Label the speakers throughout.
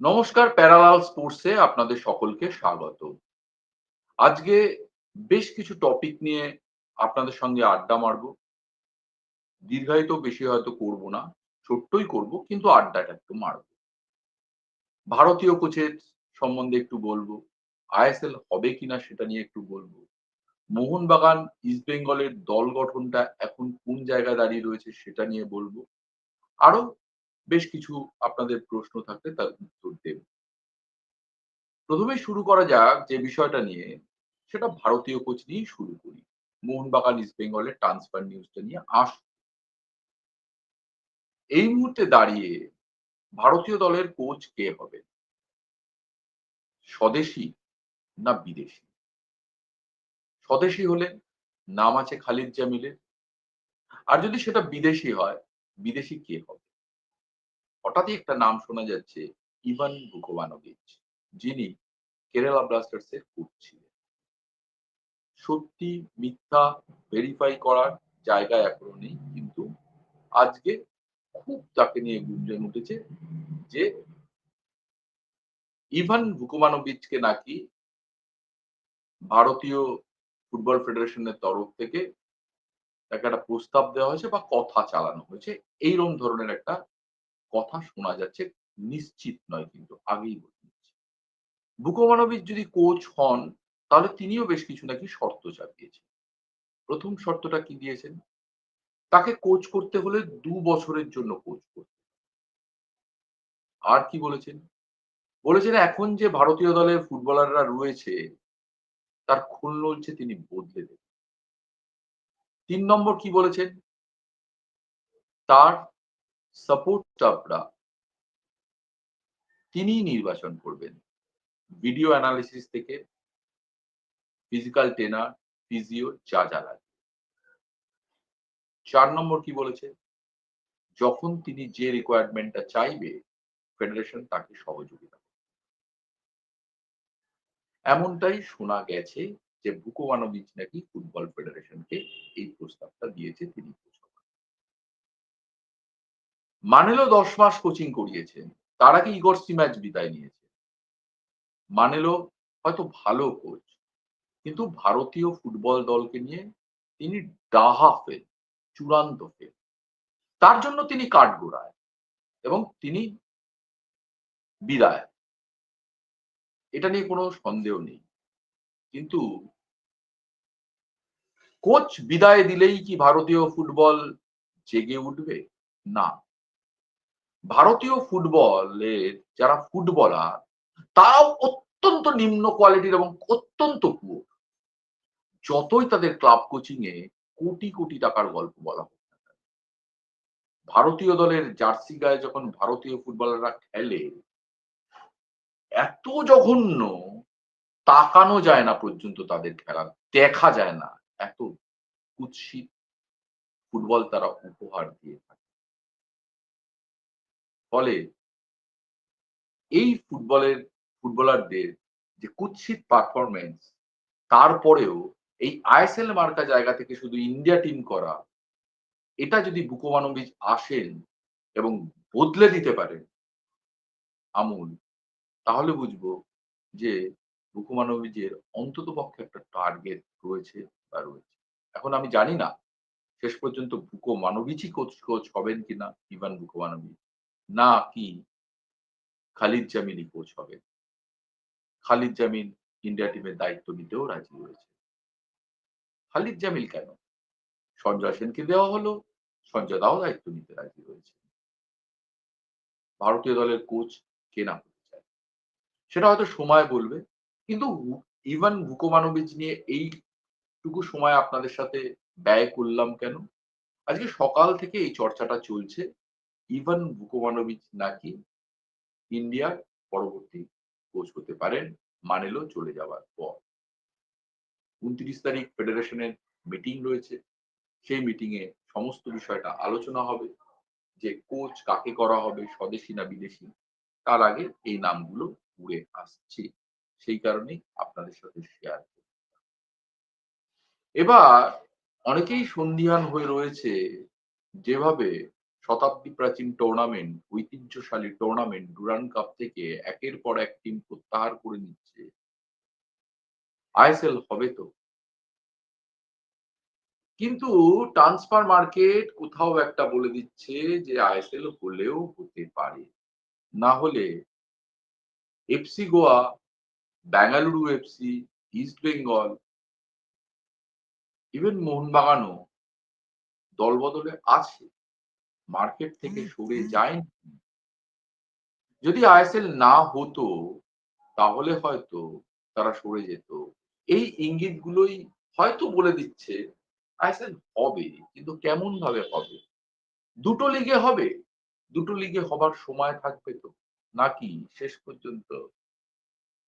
Speaker 1: নমস্কার প্যারালাল স্পোর্টসে আপনাদের সকলকে স্বাগত। আজকে বেশ কিছু টপিক নিয়ে আপনাদের সঙ্গে আড্ডা মারব। দীর্ঘায়িত বেশি হয়তো করব না, ছোট্টই করব, কিন্তু আড্ডাটা একটু মারব। ভারতীয় কোচের সম্বন্ধে একটু বলব আইএসএল হবে কিনা সেটা নিয়ে একটু বলব। মোহনবাগান, ইস্ট বেঙ্গলের দল গঠনটা এখন কোন জায়গায় দাঁড়িয়ে রয়েছে সেটা নিয়ে বলব। আরও বেশ কিছু আপনাদের প্রশ্ন থাকলে তার উত্তর দেব প্রথমে শুরু করা যাক যে বিষয়টা নিয়ে। সেটা ভারতীয় কোচ নিয়েই শুরু করি। মোহনবাগান, ইস্ট বেঙ্গলের ট্রান্সফার নিউজটা নিয়ে আস এই মুহূর্তে দাঁড়িয়ে ভারতীয় দলের কোচ কে হবে? স্বদেশি না বিদেশি? স্বদেশি হলে নাম আছে খালিদ জামিলের। আর যদি সেটা বিদেশি হয়, বিদেশি কে হবে? হঠাৎই একটা নাম শোনা যাচ্ছে, ইভান বুকোভানোভিচ যিনি কেরালা ব্লাস্টার্স এর কোচ ছিলেন সত্যি মিথ্যা ভেরিফাই করার জায়গা এখনও নেই, কিন্তু আজকে খুব তাকে নিয়ে গুঞ্জন উঠেছে যে ইভান ভুকোমানোভিচকে নাকি ভারতীয় ফুটবল ফেডারেশনের তরফ থেকে তাকে একটা প্রস্তাব দেওয়া হয়েছে বা কথা চালানো হয়েছে এইরকম ধরনের একটা কথা শোনা যাচ্ছে, নিশ্চিত নয় কিন্তু, আগেই বলে দিচ্ছি। বুকোমানোভিচ যদি কোচ হন, তাহলে তিনিও বেশ কিছু নাকি শর্ত চাপিয়েছেন। প্রথম শর্তটা কি দিয়েছেন? তাকে কোচ করতে হলে দু বছরের জন্য কোচ করতে আর কি বলেছেন? বলেছেন এখন যে ভারতীয় দলের ফুটবলাররা রয়েছে, তার খুল নলছে তিনি বদলে দেবেন। তিন নম্বর কি বলেছেন? তার সাপোর্ট স্টাফরা তিনি নির্বাচন করবেন। ভিডিও অ্যানালিসিস থেকে ফিজিক্যাল ট্রেনার ফিজিও যা যা লাগে। চার নম্বর কি বলেছে? যখন তিনি যে রিকোয়ারমেন্টটা চাইবে ফেডারেশন তাকে সহযোগিতা এমনটাই শোনা গেছে যে বুকোমানোভিচ নাকি ফুটবল ফেডারেশনকে এই প্রস্তাবটা দিয়েছে তিনি। মানেলো দশ মাস কোচিং করিয়েছেন তার আগে ইগর ম্যাচ বিদায় নিয়েছে। মানেলো হয়তো ভালো কোচ কিন্তু ভারতীয় ফুটবল দলকে নিয়ে তিনি ডাহা ফেল চূড়ান্ত ফেল তার জন্য তিনি কাঠগোড়ায় এবং তিনি বিদায়। এটা নিয়ে কোনো সন্দেহ নেই। কিন্তু কোচ বিদায় দিলেই কি ভারতীয় ফুটবল জেগে উঠবে? না। ভারতীয় ফুটবলের যারা ফুটবলার তারাও অত্যন্ত নিম্ন কোয়ালিটির এবং অত্যন্ত পুয়ার যতই তাদের ক্লাব কোচিং এ কোটি কোটি টাকার গল্প বলা হোক ভারতীয় দলের জার্সি গায়ে যখন ভারতীয় ফুটবলাররা খেলে, এত জঘন্য তাকানো যায় না পর্যন্ত তাদের খেলা, দেখা যায় না। এত কুৎসিত ফুটবল তারা উপহার দিয়ে ফলে এই ফুটবলের, ফুটবলারদের যে কুৎসিত পারফরমেন্স তারপরেও এই আইএসএল মার্কা জায়গা থেকে শুধু ইন্ডিয়া টিম করা, এটা যদি বুকোমানবিজ আসেন এবং বদলে দিতে পারেন আমুল, তাহলে বুঝব যে বুকুমানোভিচের অন্তত পক্ষে একটা টার্গেট রয়েছে বা রয়েছে। এখন আমি জানি না, শেষ পর্যন্ত বুকো কোচ কোচ হবেন কিনা, ইভান বুকো না কি খালিদ জামিনই কোচ হবে। খালিদ জামিন ইন্ডিয়া টিমের দায়িত্ব নিতেও রাজি হয়েছে। খালিদ জামিল কেন? সঞ্জয় সেনকে দেওয়া হলো, সঞ্জয় দাও দায়িত্ব নিতে রাজি রয়েছে ভারতীয় দলের কোচ কেনা হতে চায়? সেটা হয়তো সময় বলবে, কিন্তু ইভান ভুকোমানোভিচ নিয়ে এইটুকু সময় আপনাদের সাথে ব্যয় করলাম কেন? আজকে সকাল থেকে এই চর্চাটা চলছে। ইভান ভুকোমানোভিচ নাকি ইন্ডিয়ার পরবর্তী কোচ হতে পারেন মানেলো চলে যাওয়ার পর। উনত্রিশ তারিখ ফেডারেশনের মিটিং রয়েছে। সেই মিটিং এ সমস্ত বিষয়টা আলোচনা হবে, যে কোচ কাকে করা হবে, স্বদেশি না বিদেশি, তার আগে এই নামগুলো উড়ে আসছে। সেই কারণেই আপনাদের সাথে শেয়ার এবার অনেকেই সন্ধিহান হয়ে রয়েছে, যেভাবে শতাব্দী প্রাচীন টুর্নামেন্ট ঐতিহ্যশালী টুর্নামেন্ট ডুরান কাপ থেকে একের পর এক টিম প্রত্যাহার করে নিচ্ছে। আইএসএল হবে তো? কিন্তু ট্রান্সফার মার্কেট কোথাও একটা বলে দিচ্ছে যে আইএসএল হলেও হতে পারে। না হলে FC Goa, Bengaluru FC, East Bengal even মোহনবাগানও দলবদলে আছে। মার্কেট থেকে সরে যায়নি যদি আইএসএল না হতো তাহলে হয়তো তারা সরে যেত। এই ইঙ্গিতগুলোই হয়তো বলে দিচ্ছে আইএসএল হবে কিন্তু কেমন ভাবে হবে? দুটো লিগে হবে। দুটো লিগে হবার সময় থাকবে তো। নাকি শেষ পর্যন্ত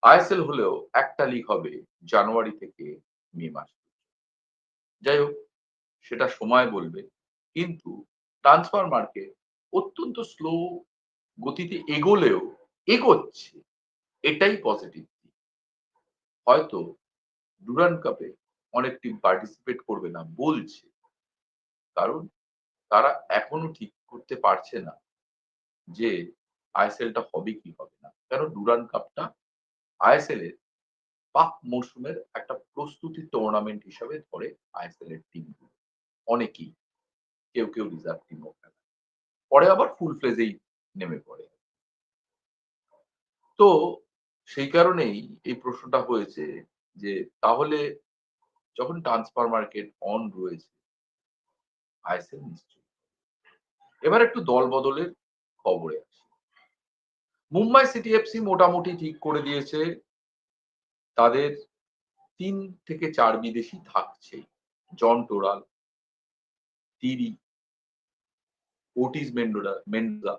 Speaker 1: আইএসএল হলেও একটা লিগ হবে জানুয়ারি থেকে মে মাস যাই হোক সেটা সময় বলবে কিন্তু ট্রান্সফার মার্কেট অত্যন্ত স্লো গতিতে এগোলেও, এগোচ্ছে। এটাই পজিটিভ হয়তো ডুরান্ড কাপে অনেক টিম পার্টিসিপেট করবে না, বলছে। কারণ তারা এখনও ঠিক করতে পারছে না যে আইএসএলটা হবে কি হবে না। কারণ ডুরান্ড কাপটা আইএসএল এর পাক মৌসুমের একটা প্রস্তুতি টুর্নামেন্ট হিসাবে ধরে আইএসএল এর টিমগুলো অনেকেই। কেউ কেউ রিজার্ভ টিমও খেলে পরে আবার ফুল ফ্লেজেই নেমে পড়ে। তো সেই কারণেই এই প্রশ্নটা হয়েছে যে, তাহলে যখন ট্রান্সফার মার্কেট অন রয়েছে নিশ্চয়ই। এবার একটু দল বদলের খবরে আসি। মুম্বাই সিটি এফসি মোটামুটি ঠিক করে দিয়েছে। তাদের তিন থেকে চার বিদেশি থাকছেই। জন টোরাল তিরি ওটিস মেন্ডোরা মেন্ডা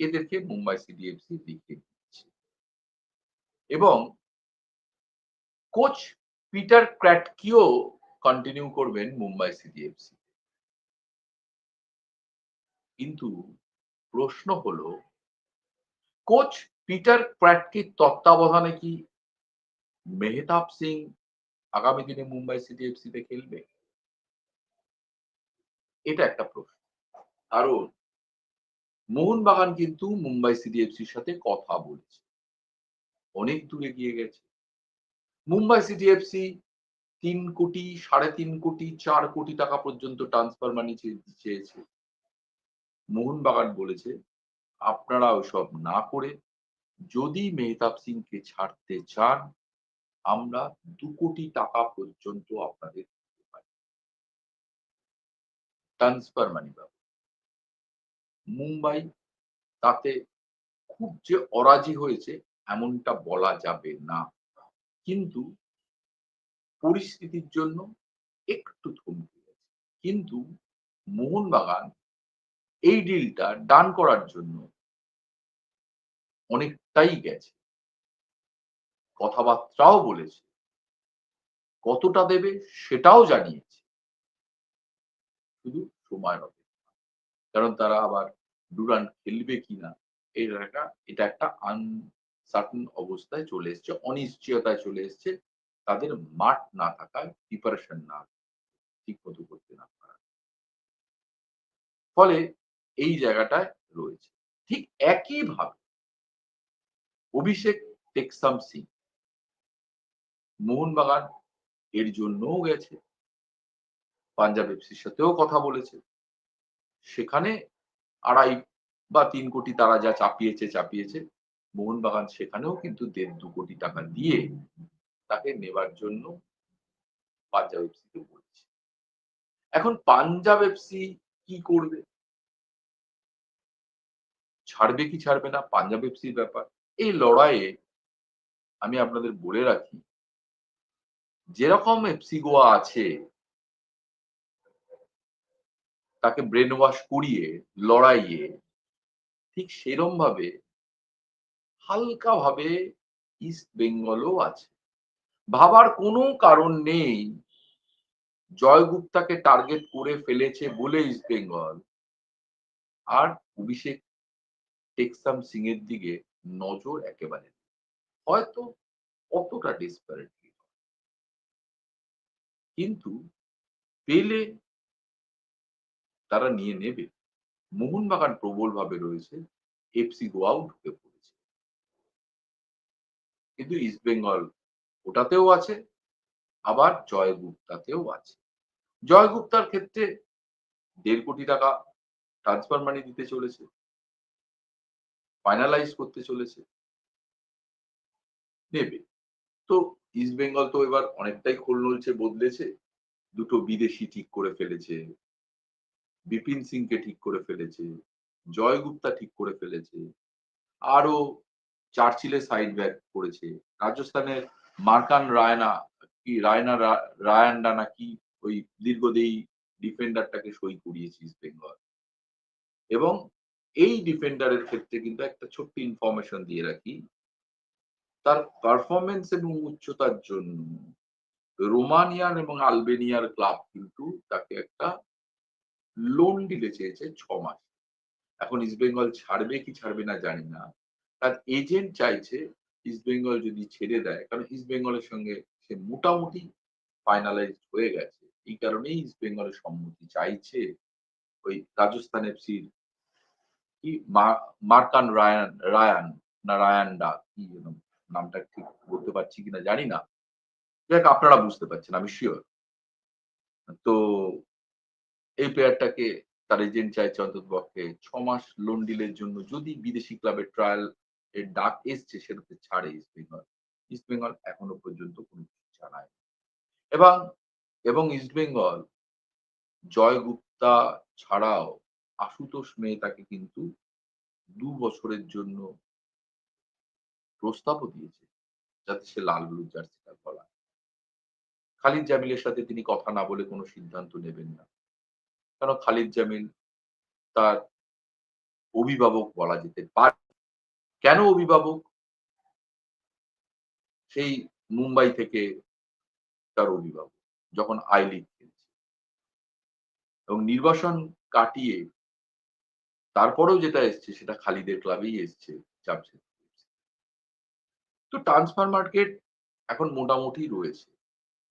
Speaker 1: এদেরকে মুম্বাই সিডিএফসি লিখে দিচ্ছে এবং কোচ পিটার ক্র্যাটকিও কন্টিনিউ করবেন মুম্বাই সিডিএফসি কিন্তু প্রশ্ন হলো, কোচ পিটার ক্র্যাটকির তত্ত্বাবধানে কি মেহতাব সিং আগামী দিনে মুম্বাই সিটিএফসি তে খেলবে? এটা একটা প্রশ্ন। কারণ মোহনবাগান কিন্তু মুম্বাই সিটিএফসির সাথে কথা বলছে। অনেক দূরে গিয়ে গেছে। মুম্বাই সিটিএফসি তিন কোটি, সাড়ে তিন কোটি, চার কোটি টাকা পর্যন্ত ট্রান্সফার মানি চেয়েছে। মোহনবাগান বলেছে, আপনারা ওসব না করে যদি মেহতাব সিংকে ছাড়তে চান, আমরা দু কোটি টাকা পর্যন্ত আপনাদের ট্রান্সফার মানি পাবো মুম্বাই, তাতে খুব যে অরাজি হয়েছে এমনটা বলা যাবে না। কিন্তু পরিস্থিতির জন্য একটু থমকে গেছে কিন্তু মোহনবাগান এই ডিলটা ডান করার জন্য অনেকটাই গেছে। কথাবার্তাও বলেছে। কতটা দেবে সেটাও জানিয়েছে। শুধু সময় হবে। কারণ তারা আবার ডুরান খেলবে কিনা এটা একটা এটা একটা আনসার্টন অবস্থায় চলে এসছে, অনিশ্চয়তায় চলে এসছে। তাদের মাঠ না থাকায় প্রিপারেশন না ঠিক মতো করতে না পারা। ফলে এই জায়গাটায় রয়েছে। ঠিক একইভাবে অভিষেক টেকসাম সিং মোহনবাগান এর জন্যও গেছে, পাঞ্জাব এফসির সাথেও কথা বলেছে। সেখানে আড়াই বা তিন কোটি তারা যা চাপিয়েছে চাপিয়েছে। মোহনবাগান সেখানেও কিন্তু দেড় দু কোটি টাকা দিয়ে তাকে নেবার জন্য পাঞ্জাব এফসিকে বলছে। এখন পাঞ্জাব এফসি কি করবে? ছাড়বে কি ছাড়বে না? পাঞ্জাব এফসির ব্যাপার। এই লড়াইয়ে আমি আপনাদের বলে রাখি, যেরকম এফসি গোয়া আছে তাকে ব্রেন ওয়াশ করিয়ে, লড়াইয়ে ঠিক সেরম ভাবে হালকা ভাবে ইস্ট বেঙ্গলও আছে। ভাবার কোনো কারণ নেই জয়গুপ্তাকে টার্গেট করে ফেলেছে বলে ইস্ট বেঙ্গল আর অভিষেক টেকসাম সিং এর দিকে নজর একেবারে হয়তো অতটা ডিসপারেটলি কিন্তু পেলে তারা নিয়ে নেবে। মোহনবাগান প্রবলভাবে রয়েছে এফসি গোয়াও ঢুকে পড়েছে। কিন্তু ইস্টবেঙ্গল ওটাতেও আছে, আবার জয়গুপ্তাতেও আছে। জয়গুপ্তার ক্ষেত্রে দেড় কোটি টাকা ট্রান্সফার মানি দিতে চলেছে ফাইনালাইজ করতে চলেছে, নেবে। তো ইস্ট বেঙ্গল তো এবার অনেকটাই খোল নলছে বদলেছে, দুটো বিদেশি ঠিক করে ফেলেছে বিপিন সিংকে ঠিক করে ফেলেছে জয়গুপ্তা ঠিক করে ফেলেছে আরও চার্চিলে সাইড ব্যাক করেছে রাজস্থানের মার্কান রায়না, কি রায়না রায়ান্ডা নাকি ওই দীর্ঘদেহী ডিফেন্ডারটাকে সই করিয়েছে ইস্ট বেঙ্গল এবং এই ডিফেন্ডারের ক্ষেত্রে কিন্তু একটা ছোট্ট ইনফরমেশন দিয়ে রাখি, তার পারফরমেন্স এবং উচ্চতার জন্য রোমানিয়ান এবং আলবেনিয়ার ক্লাব কিন্তু তাকে একটা লোন দিতে চেয়েছে ছ মাস। এখন ইস্টবেঙ্গল ছাড়বে কি ছাড়বে না জানি না। তার এজেন্ট চাইছে ইস্টবেঙ্গল যদি ছেড়ে দেয়, কারণ ইস্টবেঙ্গলের সঙ্গে সে মোটামুটি ফাইনালাইজ হয়ে গেছে। এই কারণেই ইস্টবেঙ্গলের সম্মতি চাইছে ওই রাজস্থান এফসির কি মার্কান রায়ান রায়ান, না রায়ানডা, কি যেন নামটা ঠিক বলতে পারছি কিনা জানি না। যাক, আপনারা বুঝতে পারছেন, আমি শিওর তো এই প্লেয়ারটাকে তার এজেন্ট চাইছে অন্তত পক্ষে ছ মাস লোন ডিলের জন্য যদি বিদেশি ক্লাবের ট্রায়াল এর ডাক এসছে, সেটাতে ছাড়ে ইস্ট বেঙ্গল ইস্ট বেঙ্গল এখনও পর্যন্ত কোনো কিছু জানায় এবং এবং ইস্ট বেঙ্গল জয় গুপ্তা ছাড়াও আশুতোষ মেহতাকে কিন্তু দু বছরের জন্য প্রস্তাবও দিয়েছে, যাতে সে লাল হলুদ জার্সিটা গলায়। খালিদ জামিলের সাথে তিনি কথা না বলে কোনো সিদ্ধান্ত নেবেন না। কারণ খালিদ জামিল তার অভিভাবক বলা যেতে পারে কেন অভিভাবক? সেই মুম্বাই থেকে তার অভিভাবক, যখন আই লিগ খেলছে। এবং নির্বাসন কাটিয়ে তারপরেও যেটা এসছে, সেটা খালিদের ক্লাবেই এসছে তো ট্রান্সফার মার্কেট এখন মোটামুটি রয়েছে।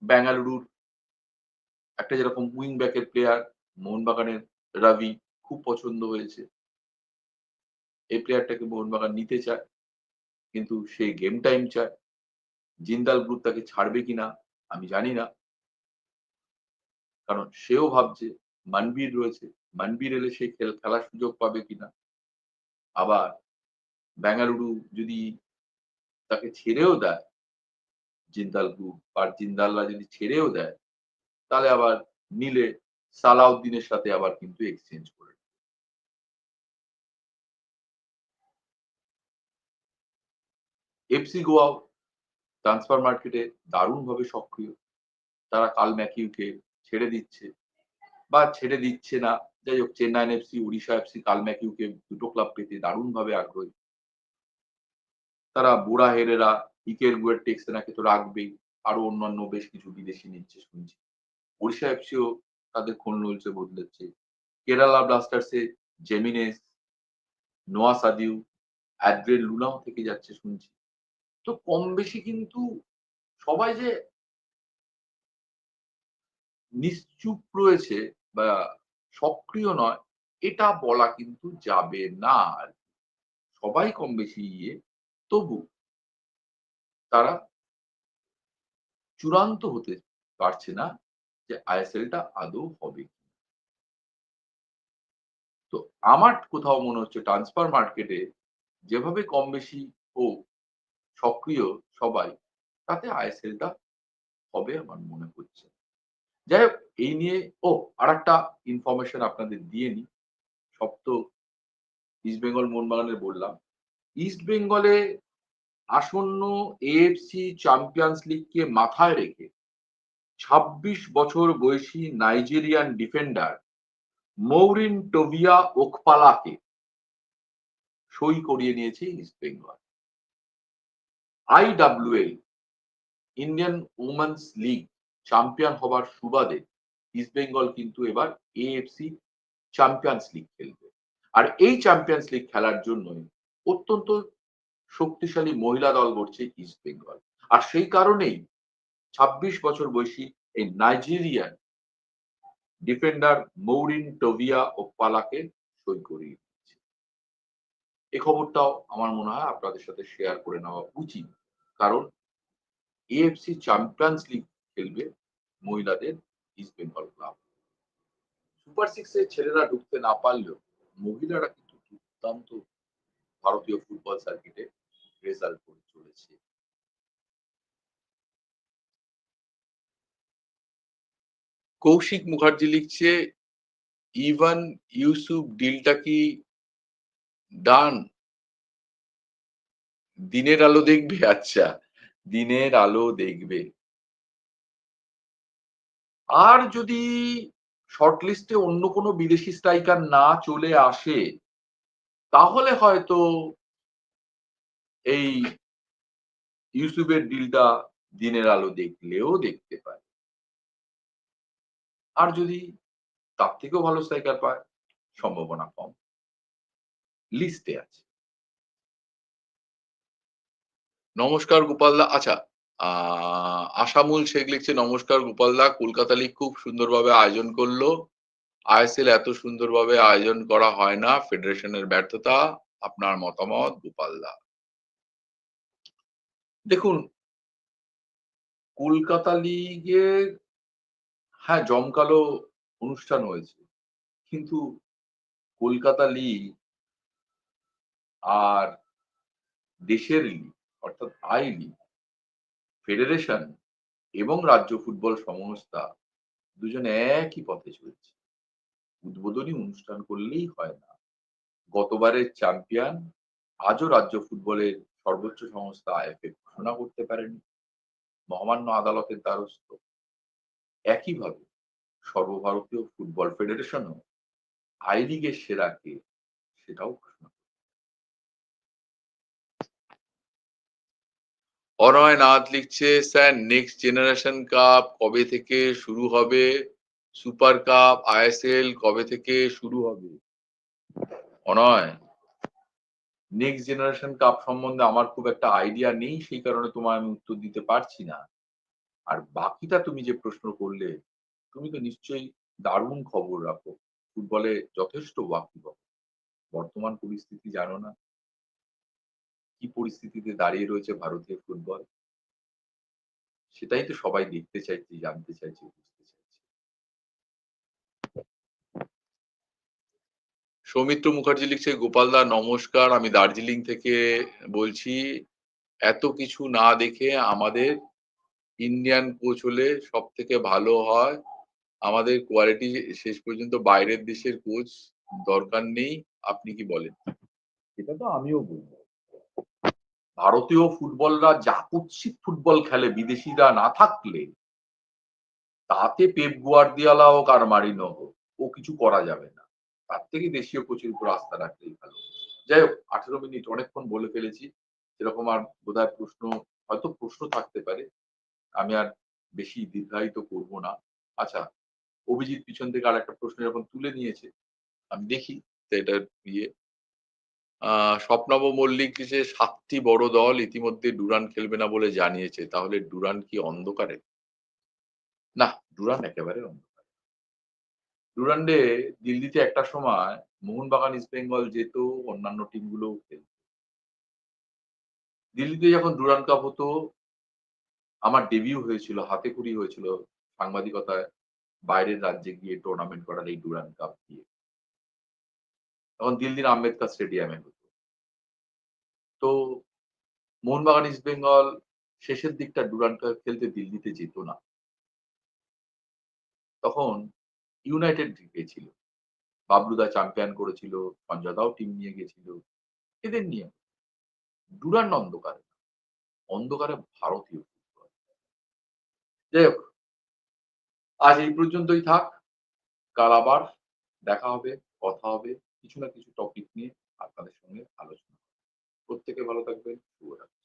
Speaker 1: বেঙ্গালুরুর একটা যেরকম উইং ব্যাকের প্লেয়ার মোহনবাগানের রাবি খুব পছন্দ হয়েছে। এই প্লেয়ারটাকে মোহনবাগান নিতে চায়, কিন্তু সে গেম টাইম চায়। জিন্দাল গ্রুপ তাকে ছাড়বে কিনা, আমি জানি না। কারণ সেও ভাবছে মানবীর রয়েছে, মানবীর এলে সে খেল, খেলার সুযোগ পাবে কিনা। আবার বেঙ্গালুরু যদি তাকে ছেড়েও দেয়, জিন্দাল গ্রুপ, আর জিন্দালরা যদি ছেড়েও দেয়, তাহলে আবার নিলে সালাউদ্দিনের সাথে আবার কিন্তু এক্সচেঞ্জ করে। এফসি গোয়াও ট্রান্সফার মার্কেটে দারুণভাবে সক্রিয়। তারা কাল ম্যাকিউকে ছেড়ে দিচ্ছে বা ছেড়ে দিচ্ছে না। যাই হোক, চেন্নাইন এফসি উড়িষ্যা এফসি কাল ম্যাকিউকে দুটো ক্লাব পেতে দারুণভাবে আগ্রহী। তারা বুড়া হেরেরা, ইকের গুয়ের টেক্সেনাকে তো রাখবেই। আরও অন্যান্য বেশ কিছু বিদেশি নিচ্ছে শুনছি। উড়িষ্যা এফসিও তাদের খোল নলছে বদলেছে। কেরালা ব্লাস্টার্সে জেমিনেস নোয়া সাদিউ অ্যাড্রেল লুনাও থেকে যাচ্ছে শুনছি। তো কম বেশি কিন্তু সবাই যে নিশ্চুপ রয়েছে বা সক্রিয় নয়, এটা বলা কিন্তু যাবে না আর সবাই কম বেশি ইয়ে তবু তারা চূড়ান্ত হতে পারছে না। যে আইএসএলটা আদৌ হবে তো আমার কোথাও মনে হচ্ছে ট্রান্সফার মার্কেটে যেভাবে কম বেশি হোক সক্রিয় সবাই, তাতে আইএসএলটা হবে আমার মনে হচ্ছে। যাই হোক, এই নিয়ে, ও আর একটা ইনফরমেশন আপনাদের দিয়ে নি সব তো ইস্ট বেঙ্গল মোহনবাগানের বললাম। ইস্ট বেঙ্গলে আসন্ন এএফসি চ্যাম্পিয়ন্স লিগকে মাথায় রেখে ২৬ বছর বয়সী নাইজেরিয়ান ডিফেন্ডার মৌরিন টোভিয়া ওকপালাকে সই করিয়ে নিয়েছে East Bengal. IWL Indian women's league champion হবার সুবাদে ইস্ট বেঙ্গল কিন্তু এবার এএফসি চ্যাম্পিয়ন্স লিগ খেলবে। আর এই চ্যাম্পিয়ন্স লিগ খেলার জন্য অত্যন্ত শক্তিশালী মহিলা দল গড়ছে ইস্ট বেঙ্গল। আর সেই কারণেই ২৬ বছর বয়সী এই নাইজেরিয়ান ডিফেন্ডার মৌরিন টোভিয়া ও পালাকে সই করিয়ে দিচ্ছে এই খবরটাও আমার মনে হয় আপনাদের সাথে শেয়ার করে নেওয়া উচিত। কারণ এএফসি চ্যাম্পিয়ন্স লিগ খেলবে মহিলাদের ইস্ট বেঙ্গল ক্লাব সুপার সিক্সে ছেলেরা ঢুকতে না পারলেও মহিলারা কিন্তু দুর্দান্ত ভারতীয় ফুটবল সার্কিটে রেজাল্ট করে চলেছে। কৌশিক মুখার্জি লিখছে, ইভান ইউসুফ ডিলটা কি ডান? দিনের আলো দেখবে আচ্ছা দিনের আলো দেখবে। আর যদি শর্ট লিস্টে অন্য কোনো বিদেশি স্ট্রাইকার না চলে আসে, তাহলে হয়তো এই ইউসুফের ডিলটা দিনের আলো দেখলেও দেখতে পায়। আর যদি তার থেকেও ভালো স্ট্রাইকার পায়, সম্ভাবনা কম। লিস্টে আছে। নমস্কার গোপালদা আচ্ছা আশামুল শেখ লিখছে, নমস্কার গোপালদা কলকাতা লিগ খুব সুন্দরভাবে আয়োজন করল। আইএসএল এত সুন্দরভাবে আয়োজন করা হয় না ফেডারেশনের ব্যর্থতা, আপনার মতামত গোপালদা দেখুন, কলকাতা লিগের হ্যাঁ জমকালো অনুষ্ঠান হয়েছে। কিন্তু কলকাতা লিগ আর দেশের লিগ, অর্থাৎ আই লিগ, ফেডারেশন এবং রাজ্য ফুটবল সংস্থা দুজন একই পথে চলছে। উদ্বোধনী অনুষ্ঠান করলেই হয় না। গতবারের চ্যাম্পিয়ন আজও রাজ্য ফুটবলের সর্বোচ্চ সংস্থা আইএফএ ঘোষণা করতে পারেনি। মহামান্য আদালতের দ্বারস্থ। একইভাবে সর্বভারতীয় ফুটবল ফেডারেশনও আই লিগের সেরাকে সেটাও ঘোষণা অনয় নাথ লিখছে, স্যার নেক্সট জেনারেশন কাপ কবে থেকে শুরু হবে? সুপার কাপ আইএসএল কবে থেকে শুরু হবে? অনয় নেক্সট জেনারেশন কাপ সম্বন্ধে আমার খুব একটা আইডিয়া নেই, সেই কারণে তোমায় আমি উত্তর দিতে পারছি না। আর বাকিটা তুমি যে প্রশ্ন করলে, তুমি তো নিশ্চয়ই দারুণ খবর রাখো। ফুটবলে যথেষ্ট ওয়াকিব বর্তমান পরিস্থিতি জানো না। কি পরিস্থিতিতে দাঁড়িয়ে রয়েছে ভারতীয় ফুটবল? সেটাই তো সবাই দেখতে চাইছে, জানতে চাইছে, বুঝতে চাইছে। সৌমিত্র মুখার্জি লিখছে গোপালদা নমস্কার। আমি দার্জিলিং থেকে বলছি, এত কিছু না দেখে আমাদের ইন্ডিয়ান কোচ হলে সব থেকে ভালো হয়। আমাদের কোয়ালিটি শেষ পর্যন্ত বাইরের দেশের কোচ দরকার নেই। আপনি কি বলেন? এটা তো আমিও বলব। ভারতীয় ফুটবলরা যা কুৎসিত ফুটবল খেলে বিদেশিরা না থাকলে, তাতে পেপ গুয়ার্দিয়ালা হোক আর মারিনো হোক, ও কিছু করা যাবে না। তার থেকে দেশীয় কোচের উপর আস্থা রাখলেই ভালো। যাই হোক, আঠেরো মিনিট অনেকক্ষণ বলে ফেলেছি। সেরকম আর বোধহয় প্রশ্ন, হয়তো প্রশ্ন থাকতে পারে। আমি আর বেশি দীর্ঘায়িত করব না। আচ্ছা অভিজিৎ পিছন থেকে আর একটা প্রশ্ন যখন তুলে নিয়েছে। আমি দেখি এটা আহ স্বপ্নব মল্লিক যে সাতটি বড় দল ইতিমধ্যে ডুরান খেলবে না বলে জানিয়েছে, তাহলে ডুরান কি অন্ধকারে? না, ডুরান একেবারে অন্ধকারে। ডুরান্ডে দিল্লিতে একটা সময় মোহনবাগান, ইস্ট বেঙ্গল যেত, অন্যান্য টিমগুলোও খেলত। দিল্লিতে যখন ডুরান কাপ হতো আমার ডেবিউ হয়েছিল হাতে কুড়ি হয়েছিল সাংবাদিকতায় বাইরের রাজ্যে গিয়ে টুর্নামেন্ট করার এই ডুরান কাপ দিয়ে তখন দিল্লির আম্বেদকর স্টেডিয়ামে হতো। তো মোহনবাগান ইস্ট বেঙ্গল শেষের দিকটা ডুরান কাপ খেলতে দিল্লিতে যেত না। তখন ইউনাইটেড গিয়েছিল বাবলুদা চ্যাম্পিয়ন করেছিল সঞ্জয়দাও টিম নিয়ে গেছিল। এদের নিয়ে। ডুরান অন্ধকারে অন্ধকারে ভারতীয়। যাই হোক আজ এই পর্যন্তই থাক। কাল আবার দেখা হবে, কথা হবে, কিছু না কিছু টপিক নিয়ে আপনাদের সঙ্গে আলোচনা প্রত্যেকে ভালো থাকবেন, শুভরাত্রি।